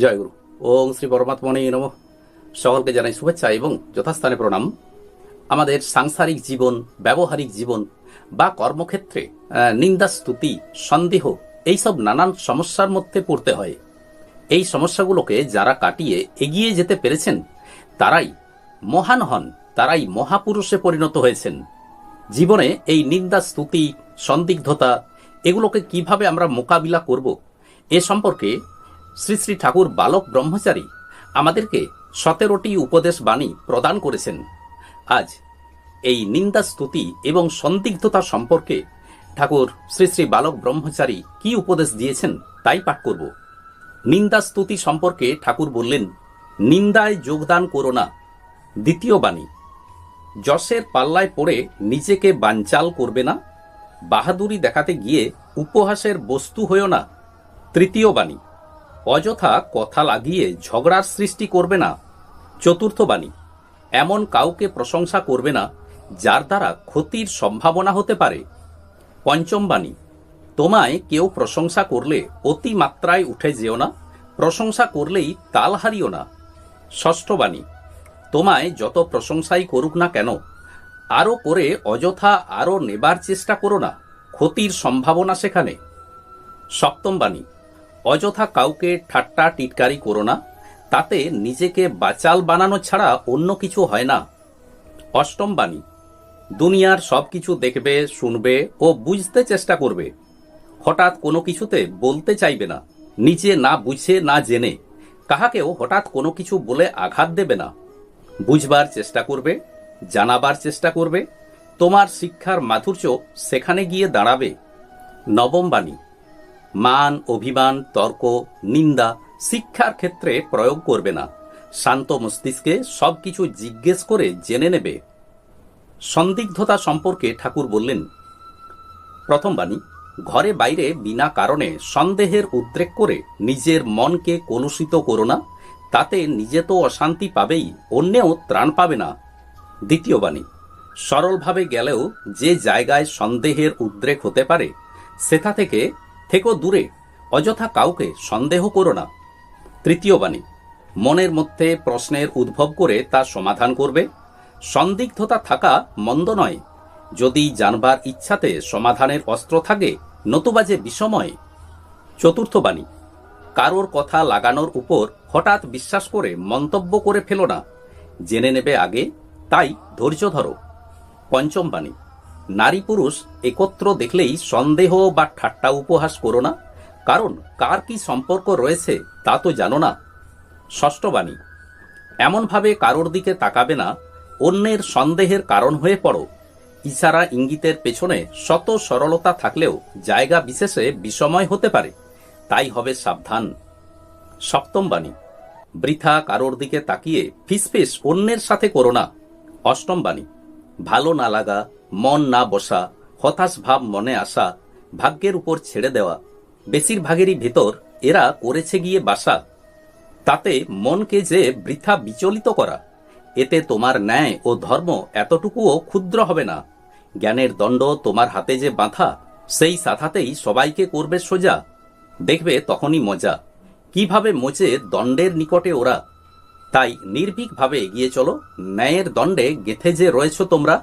জয় গুরু। ওং শ্রী পরমাত্মনে নম। সকলকে জানাই শুভেচ্ছা এবং যথাস্থানে প্রণাম। আমাদের সাংসারিক জীবন, ব্যবহারিক জীবন বা কর্মক্ষেত্রে নিন্দা, স্তুতি, সন্দেহ, এইসব নানান সমস্যার মধ্যে পড়তে হয়। এই সমস্যাগুলোকে যারা কাটিয়ে এগিয়ে যেতে পেরেছেন, তারাই মহান হন, তারাই মহাপুরুষে পরিণত হয়েছেন। জীবনে এই নিন্দা, স্তুতি, সন্দিগ্ধতা, এগুলোকে কীভাবে আমরা মোকাবিলা করব, এ সম্পর্কে শ্রী শ্রী ঠাকুর বালক ব্রহ্মচারী আমাদেরকে সতেরোটি উপদেশ বাণী প্রদান করেছেন। আজ এই নিন্দা স্তুতি এবং সন্দিগ্ধতা সম্পর্কে ঠাকুর শ্রী শ্রী বালক ব্রহ্মচারী কি উপদেশ দিয়েছেন তাই পাঠ করব। নিন্দা স্তুতি সম্পর্কে ঠাকুর বললেন, নিন্দায় যোগদান করো না। দ্বিতীয় বাণী, যশের পাল্লায় পড়ে নিজেকে বানচাল করবে না, বাহাদুরি দেখাতে গিয়ে উপহাসের বস্তু হয়েও না। তৃতীয় বাণী অযথা কথা লাগিয়ে ঝগড়ার সৃষ্টি করবে না। চতুর্থ বাণী, এমন কাউকে প্রশংসা করবে না, যার দ্বারা ক্ষতির সম্ভাবনা হতে পারে। পঞ্চম বাণী, তোমায় কেউ প্রশংসা করলে অতি মাত্রায় উঠে যেও না, প্রশংসা করলেই তাল হারিও না। ষষ্ঠ বাণী, তোমায় যত প্রশংসাই করুক না কেন, আরও করে অযথা আরও নেবার চেষ্টা করো না, ক্ষতির সম্ভাবনা সেখানে। সপ্তম বাণী অযথা কাউকে ঠাট্টা, টিটকারি করো না। তাতে নিজেকে বাচাল বানানো ছাড়া অন্য কিছু হয় না। অষ্টম বাণী। দুনিয়ার সব কিছু দেখবে, শুনবে ও বুঝতে চেষ্টা করবে। হঠাৎ কোনো কিছুতে বলতে চাইবে না। নিজে না বুঝে, না জেনে। কাহাকেও হঠাৎ কোনো কিছু বলে আঘাত দেবে না। বুঝবার চেষ্টা করবে, জানাবার চেষ্টা করবে। তোমার শিক্ষার মাধুর্য সেখানে গিয়ে দাঁড়াবে। নবম বাণী। মান, অভিমান, তর্ক, নিন্দা শিক্ষার ক্ষেত্রে প্রয়োগ করবে না। শান্ত মস্তিষ্কে সবকিছু জিজ্ঞেস করে জেনে নেবে। সন্দিগ্ধতা সম্পর্কে ঠাকুর বললেন, প্রথম বাণী, ঘরে বাইরে বিনা কারণে সন্দেহের উদ্রেক করে নিজের মনকে কলুষিত করো না, তাতে নিজে তো অশান্তি পাবেই, অন্যেও ত্রাণ পাবে না। দ্বিতীয় বাণী, সরলভাবে গেলেও যে জায়গায় সন্দেহের উদ্রেক হতে পারে সেটা থেকে থেকো দূরে, অযথা কাউকে সন্দেহ করো না। তৃতীয় বাণী, মনের মধ্যে প্রশ্নের উদ্ভব করে তা সমাধান করবে। সন্দিগ্ধতা থাকা মন্দ নয়। যদি জানবার ইচ্ছাতে সমাধানের অস্ত্র থাকে, নতুবা যে বিষময়। চতুর্থ বাণী, কারোর কথা লাগানোর উপর হঠাৎ বিশ্বাস করে মন্তব্য করে ফেলো না। জেনে নেবে আগে, তাই ধৈর্য ধরো। পঞ্চম বাণী নারী পুরুষ একত্র দেখলেই সন্দেহ বা ঠাট্টা উপহাস করো না। কারণ কার কি সম্পর্ক রয়েছে তা তো জানো না। ষষ্ঠ বাণী, এমনভাবে কারোর দিকে তাকাবে না, অন্যের সন্দেহের কারণ হয়ে পড়ো। ইশারা ইঙ্গিতের পেছনে শত সরলতা থাকলেও জায়গা বিশেষে বিষময় হতে পারে। তাই হবে সাবধান। সপ্তম বাণী, বৃথা কারোর দিকে তাকিয়ে ফিসফিস অন্যের সাথে করো না। অষ্টম বাণী, ভালো না লাগা মন না বসা, হতাশ ভাব মনে আসা, ভাগ্যের উপর ছেড়ে দেওয়া। বেশিরভাগেরই ভেতর এরা করেছে গিয়ে বাসা। তাতে মনকে যে বৃথা বিচলিত করা, এতে তোমার ন্যায় ও ধর্ম এতটুকুও ক্ষুদ্র হবে না। জ্ঞানের দণ্ড তোমার হাতে যে বাঁধা, সেই সাথাতেই সবাইকে করবে সোজা। দেখবে তখনই মজা। কীভাবে মোচে দণ্ডের নিকটে ওরা? তাই নির্ভীকভাবে এগিয়ে চলো, ন্যায়ের দণ্ডে গেথে যে রয়েছ তোমরা।